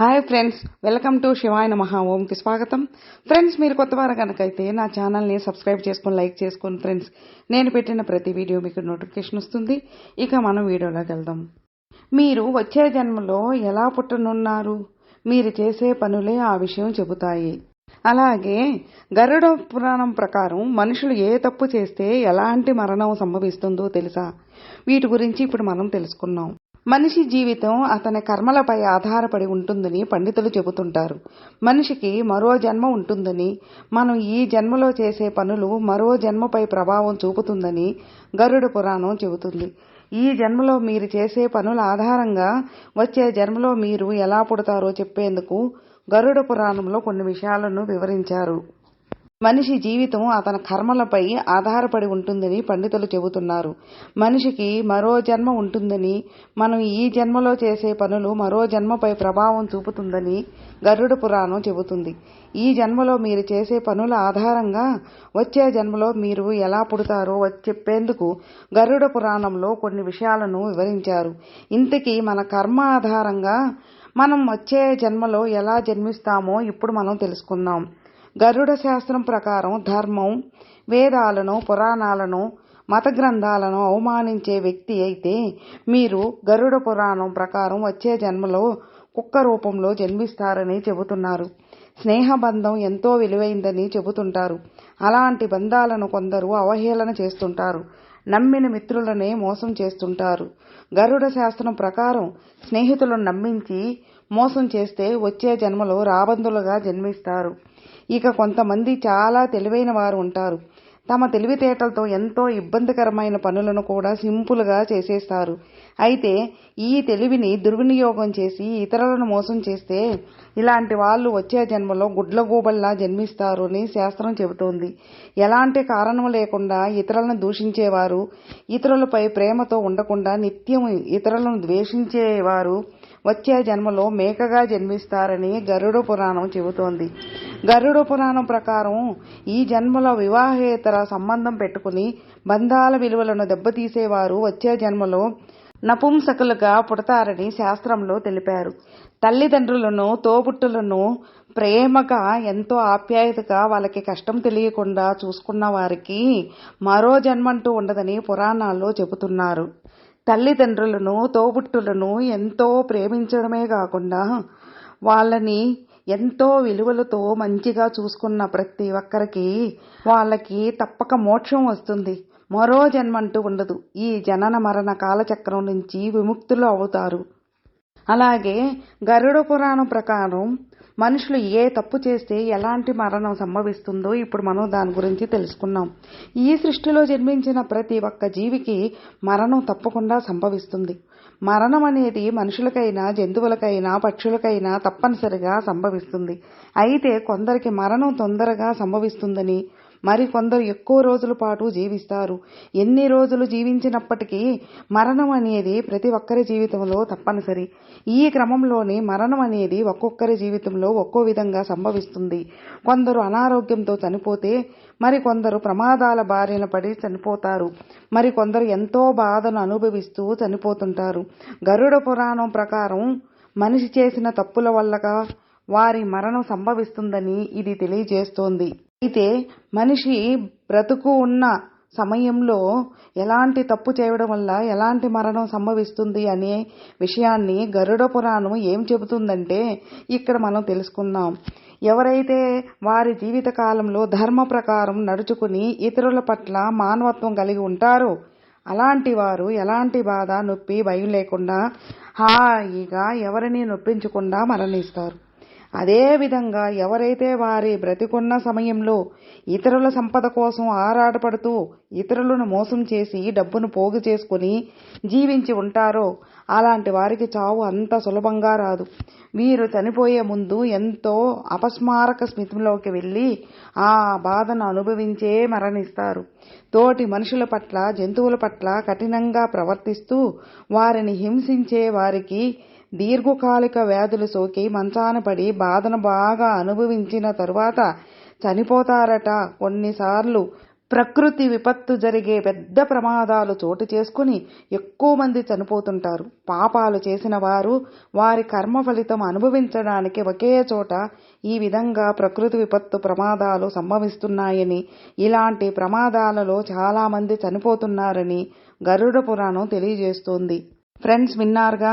Hi friends welcome to Shivayana మహా ఓంకి స్వాగతం ఫ్రెండ్స్ మీరు కొత్త వారు కనుకైతే నా ఛానల్ని సబ్స్క్రైబ్ చేసుకొని లైక్ చేసుకొని ఫ్రెండ్స్ నేను పెట్టిన ప్రతి వీడియో మీకు నోటిఫికేషన్ వస్తుంది ఇక మనం వీడియోలోకి వెళ్దాం మీరు వచ్చే జన్మలో ఎలా పుట్టనున్నారు మీరు చేసే పనులే ఆ విషయం చెబుతాయి అలాగే గరుడ పురాణం ప్రకారం మనుషులు ఏ తప్పు చేస్తే ఎలాంటి మరణం సంభవిస్తుందో తెలుసా వీటి గురించి ఇప్పుడు మనం తెలుసుకున్నాం మనిషి జీవితం అతని కర్మలపై ఆధారపడి ఉంటుందని పండితులు చెబుతుంటారు. మనిషికి మరో జన్మ ఉంటుందని మనం ఈ జన్మలో చేసే పనులు మరో జన్మపై ప్రభావం చూపుతుందని గరుడ పురాణం చెబుతుంది. ఈ జన్మలో మీరు చేసే పనుల ఆధారంగా వచ్చే జన్మలో మీరు ఎలా పుడతారో చెప్పేందుకు గరుడ పురాణంలో కొన్ని విషయాలను వివరించారు. మనిషి జీవితం అతని కర్మలపై ఆధారపడి ఉంటుందని పండితులు చెబుతున్నారు. మనిషికి మరో జన్మ ఉంటుందని మనం ఈ జన్మలో చేసే పనులు మరో జన్మపై ప్రభావం చూపుతుందని గరుడ పురాణం చెబుతుంది. ఈ జన్మలో మీరు చేసే పనుల ఆధారంగా వచ్చే జన్మలో మీరు ఎలా పుడతారో చెప్పేందుకు గరుడ పురాణంలో కొన్ని విషయాలను వివరించారు. ఇంతకీ మన కర్మ ఆధారంగా మనం వచ్చే జన్మలో ఎలా జన్మిస్తామో ఇప్పుడు మనం తెలుసుకుందాం. గరుడ శాస్త్రం ప్రకారం ధర్మం వేదాలను పురాణాలను మత గ్రంథాలను అవమానించే వ్యక్తి అయితే మీరు గరుడ పురాణం ప్రకారం వచ్చే జన్మలో కుక్క రూపంలో జన్మిస్తారని చెబుతున్నారు. స్నేహబంధం ఎంతో విలువైందని చెబుతుంటారు. అలాంటి బంధాలను కొందరు అవహేళన చేస్తుంటారు. నమ్మిన మిత్రులనే మోసం చేస్తుంటారు. గరుడ శాస్త్రం ప్రకారం స్నేహితులను నమ్మించి మోసం చేస్తే వచ్చే జన్మలో రాబందులుగా జన్మిస్తారు. ఇక కొంతమంది చాలా తెలివైన వారు ఉంటారు. తమ తెలివితేటలతో ఎంతో ఇబ్బందికరమైన పనులను కూడా సింపుల్గా చేసేస్తారు. అయితే ఈ తెలివిని దుర్వినియోగం చేసి ఇతరులను మోసం చేస్తే ఇలాంటి వాళ్ళు వచ్చే జన్మలో గుడ్లగూబల్లా జన్మిస్తారు అని శాస్త్రం చెబుతోంది. ఎలాంటి కారణం లేకుండా ఇతరులను దూషించేవారు ఇతరులపై ప్రేమతో ఉండకుండా నిత్యం ఇతరులను ద్వేషించేవారు వచ్చే జన్మలో మేకగా జన్మిస్తారని గరుడ పురాణం చెబుతోంది. గరుడ పురాణం ప్రకారం ఈ జన్మలో వివాహేతర సంబంధం పెట్టుకుని బంధాల విలువలను దెబ్బతీసేవారు వచ్చే జన్మలో నపుంసకులుగా పుడతారని శాస్త్రంలో తెలిపారు. తల్లిదండ్రులను తోబుట్టులను ప్రేమగా ఎంతో ఆప్యాయతగా వాళ్ళకి కష్టం తెలియకుండా చూసుకున్న వారికి మరో జన్మంటూ ఉండదని పురాణాల్లో చెబుతున్నారు. తల్లిదండ్రులను తోబుట్టులను ఎంతో ప్రేమించడమే కాకుండా వాళ్ళని ఎంతో విలువలతో మంచిగా చూసుకున్న ప్రతి ఒక్కరికి వాళ్ళకి తప్పక మోక్షం వస్తుంది. మరో జన్మంటూ ఉండదు. ఈ జనన మరణ కాలచక్రం నుంచి విముక్తులు అవుతారు. అలాగే గరుడ పురాణం ప్రకారం మనుషులు ఏ తప్పు చేస్తే ఎలాంటి మరణం సంభవిస్తుందో ఇప్పుడు మనం దాని గురించి తెలుసుకున్నాం. ఈ సృష్టిలో జన్మించిన ప్రతి ఒక్క జీవికి మరణం తప్పకుండా సంభవిస్తుంది. మరణం అనేది మనుషులకైనా జంతువులకైనా పక్షులకైనా తప్పనిసరిగా సంభవిస్తుంది. అయితే కొందరికి మరణం తొందరగా సంభవిస్తుందని మరి కొందరు ఎక్కువ రోజుల పాటు జీవిస్తారు. ఎన్ని రోజులు జీవించినప్పటికీ మరణం అనేది ప్రతి ఒక్కరి జీవితంలో తప్పనిసరి. ఈ క్రమంలోనే మరణం అనేది ఒక్కొక్కరి జీవితంలో ఒక్కో విధంగా సంభవిస్తుంది. కొందరు అనారోగ్యంతో చనిపోతే మరికొందరు ప్రమాదాల బారిన పడి చనిపోతారు. మరి కొందరు ఎంతో బాధను అనుభవిస్తూ చనిపోతుంటారు. గరుడ పురాణం ప్రకారం మనిషి చేసిన తప్పుల వల్లగా వారి మరణం సంభవిస్తుందని ఇది తెలియజేస్తోంది. అయితే మనిషి బ్రతుకు ఉన్న సమయంలో ఎలాంటి తప్పు చేయడం వల్ల ఎలాంటి మరణం సంభవిస్తుంది అనే విషయాన్ని గరుడ పురాణం ఏం చెబుతుందంటే ఇక్కడ మనం తెలుసుకుందాం. ఎవరైతే వారి జీవిత కాలంలో ధర్మ ప్రకారం నడుచుకుని ఇతరుల పట్ల మానవత్వం కలిగి ఉంటారో అలాంటి వారు ఎలాంటి బాధ నొప్పి భయం లేకుండా హాయిగా ఎవరిని నొప్పించకుండా మరణిస్తారు. అదేవిధంగా ఎవరైతే వారి బ్రతికున్న సమయంలో ఇతరుల సంపద కోసం ఆరాటపడుతూ ఇతరులను మోసం చేసి డబ్బును పోగు చేసుకుని జీవించి ఉంటారో అలాంటి వారికి చావు అంత సులభంగా రాదు. వీరు చనిపోయే ముందు ఎంతో అపస్మారక స్మితిలోకి వెళ్ళి ఆ బాధను అనుభవించే మరణిస్తారు. తోటి మనుషుల పట్ల జంతువుల పట్ల కఠినంగా ప్రవర్తిస్తూ వారిని హింసించే వారికి దీర్ఘకాలిక వ్యాధులు సోకి మంచాన పడి బాధను బాగా అనుభవించిన తరువాత చనిపోతారట. కొన్నిసార్లు ప్రకృతి విపత్తు జరిగే పెద్ద ప్రమాదాలు చోటు చేసుకుని ఎక్కువ మంది చనిపోతుంటారు. పాపాలు చేసిన వారు వారి కర్మ ఫలితం అనుభవించడానికి ఒకే చోట ఈ విధంగా ప్రకృతి విపత్తు ప్రమాదాలు సంభవిస్తున్నాయని ఇలాంటి ప్రమాదాలలో చాలామంది చనిపోతున్నారని గరుడ పురాణం తెలియజేస్తోంది. ఫ్రెండ్స్ విన్నారుగా?